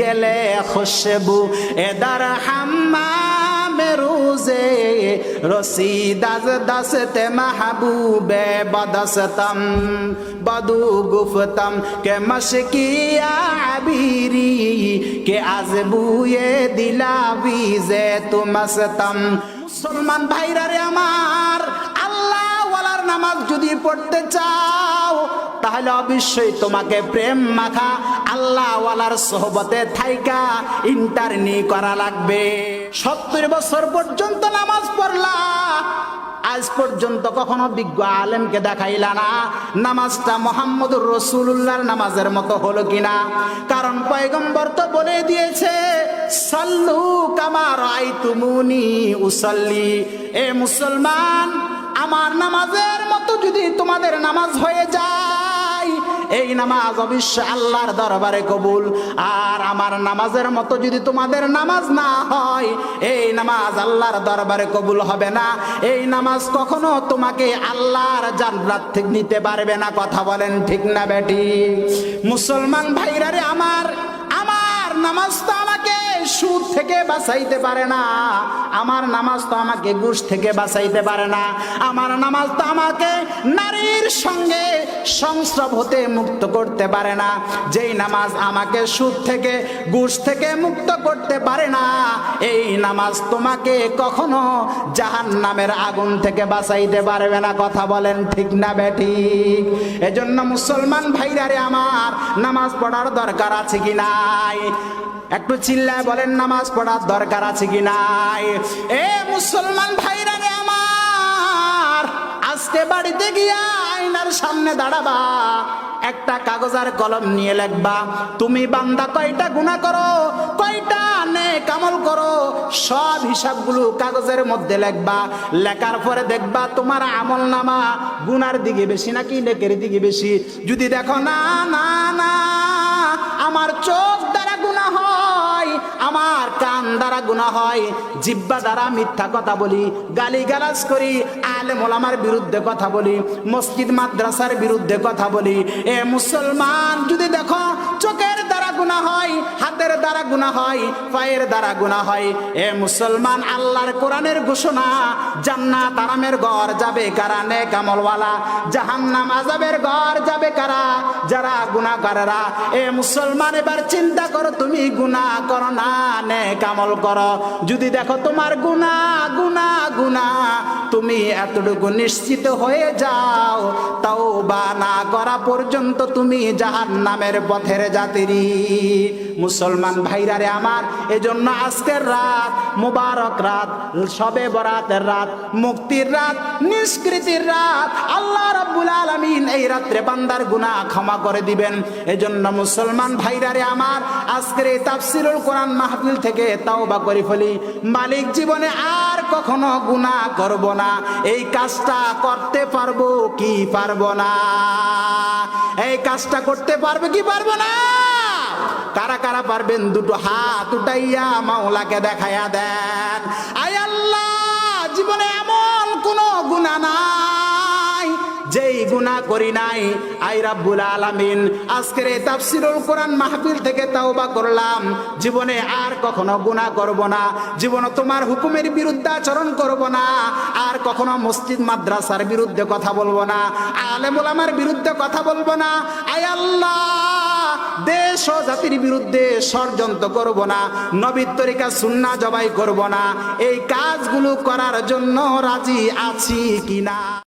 গেলে খুশবু এদার হাম্মামে রোজে। রসি দাস দাসতে মাহবুবে বদসতম, বদু গুফতম, কে মশকিয়া আবিরি, কে আজবুয়ে দিলা বিজে তুমস্তম। মুসলমান ভাইরা রে আমার আল্লাহ ওয়ালার নামাজ যদি পড়তে চাও, তাহলে অবশ্যই তোমাকে প্রেম মাখা আল্লাহ ওয়ালার সোহবতে থাইকা ইন্টারনি করা লাগবে। সত্তর বছর পর্যন্ত নামাজ পড়লা। আজ পর্যন্ত কখনো বিজ্ঞ আলেমকে দেখাইলা না। নামাজটা মোহাম্মদুর রসুল্লাহর নামাজের মতো হলো কিনা? কারণ পয়গম্বর তো বলে দিয়েছে, সাল্লু কামার আই তুমুনি উসাল্লি। এ মুসলমান, আমার নামাজের মতো যদি তোমাদের নামাজ হয়ে এই নামাজ অবশ্য আল্লাহর দরবারে কবুল। আর আমার নামাজের মতো যদি তোমাদের নামাজ না হয়, এই নামাজ আল্লাহর দরবারে কবুল হবে না। এই নামাজ কখনো তোমাকে আল্লাহর জান্নাত থেকে নিতে পারবে না। কথা বলেন ঠিক না বেটি? মুসলমান ভাইরা রে, আমার আমার নামাজ তো আমাকে সুদ থেকে বাঁচাইতে পারে না। আমার নামাজ তো আমাকে ঘুষ থেকে বাঁচাইতে পারে না। আমার নামাজ তো আমাকে নারীর সঙ্গে সংস্রব হতে মুক্ত করতে পারে না। যেই নামাজ আমাকে সুদ থেকে, ঘুষ থেকে মুক্ত করতে পারে না, এই নামাজ তোমাকে কখনো জাহান নামের আগুন থেকে বাঁচাইতে পারবে না, কথা বলেন ঠিক না বেটি এজন্য মুসলমান ভাইরারে আমার নামাজ পড়ার দরকার আছে কি নাই? একটু চিল্লায় বলেন, নামাজ পড়ার দরকার আছে কি নাই? এ মুসলমান ভাইরা আজকে বাড়িতে গিয়া আয়নার সামনে দাঁড়াবা। একটা কাগজ আর কলম নিয়ে লেখবা। তুমি বান্দা কয়টা গুণা করো, কয়টা নে কামল করো, সব হিসাবগুলো কাগজের মধ্যে লেখবা। লেখার পরে দেখবা তোমার আমল নামা গুনার দিকে বেশি নাকি নেকের দিকে বেশি। যদি দেখো না না না, আমার চোখ দ্বারা গুণা হয় আমার কান দ্বারা গুণা হয়, জিব্বা দ্বারা মিথ্যা কথা বলি গালি গালাজ করি আলে মোলামার বিরুদ্ধে কথা বলি, মসজিদ মাদ্রাসার বিরুদ্ধে কথা বলি। এ মুসলমান, যদি দেখো চোখের দ্বারা গুণা হয়, হাতের দ্বারা গুণা হয়, পায়ের দ্বারা গুণা হয়, এ মুসলমান, আল্লাহর কোরআনের ঘোষণা, জান্নাত আরামের ঘর যাবে কারা নে কামলওয়ালা জাহান্নাম আজাবের ঘর যাবে কারা? যারা গুণাকারেরা এ মুসলমান, এবার চিন্তা করো তুমি গুণা করো না নে কামল করো। যদি দেখো তোমার গুণা গুণা গুণা তুমি এতটুকু নিশ্চিত হয়ে যাও। তাও বা না করা পর্যন্ত তুমি জাহান নামের পথের জাতিরি মুসলমান ভাইরা রে আমার, এজন্য আজকের রাত, মুবারক রাত, সবে বরাতের রাত, মুক্তির রাত, নিষ্কৃতির রাত, আল্লাহ রাব্বুল আলামিন এই রাত্রে বান্দার গুনাহ ক্ষমা করে দিবেন। এজন্য মুসলমান ভাইরা রে আমার, আজকের এই তাফসিরুল কোরআন মাহফিল থেকে তাওবা করি ফেলি। মালিক জীবনে আর কখনো গুণা করব না। এই কাজটা করতে পারব কি পারব না? এই কাজটা করতে পারবে কি পারব না? কারা কারা পারবেন? দুটো হাত উঠাইয়া মাওলাকে দেখাইয়া দেন। আয় আল্লাহ, জীবনে গুণা করি নাই। আই রাব্বুল আলামিন, আজকের এই তাফসিরুল কোরআন মাহফিল থেকে তাওবা করলাম। জীবনে আর কখনো গুণা করব না। জীবনে তোমার হুকুমের বিরুদ্ধে আচরণ করব না। আর কখনো মসজিদ, মাদ্রাসার বিরুদ্ধে কথা বলব না। আলেম ওলামার বিরুদ্ধে কথা বলব না। আয় আল্লাহ, দেশ ও জাতির বিরুদ্ধে ষড়যন্ত্র করব না। নবীর তরিকা সুন্না জবাই করব না। এই কাজগুলো করার জন্য রাজি আছি কিনা?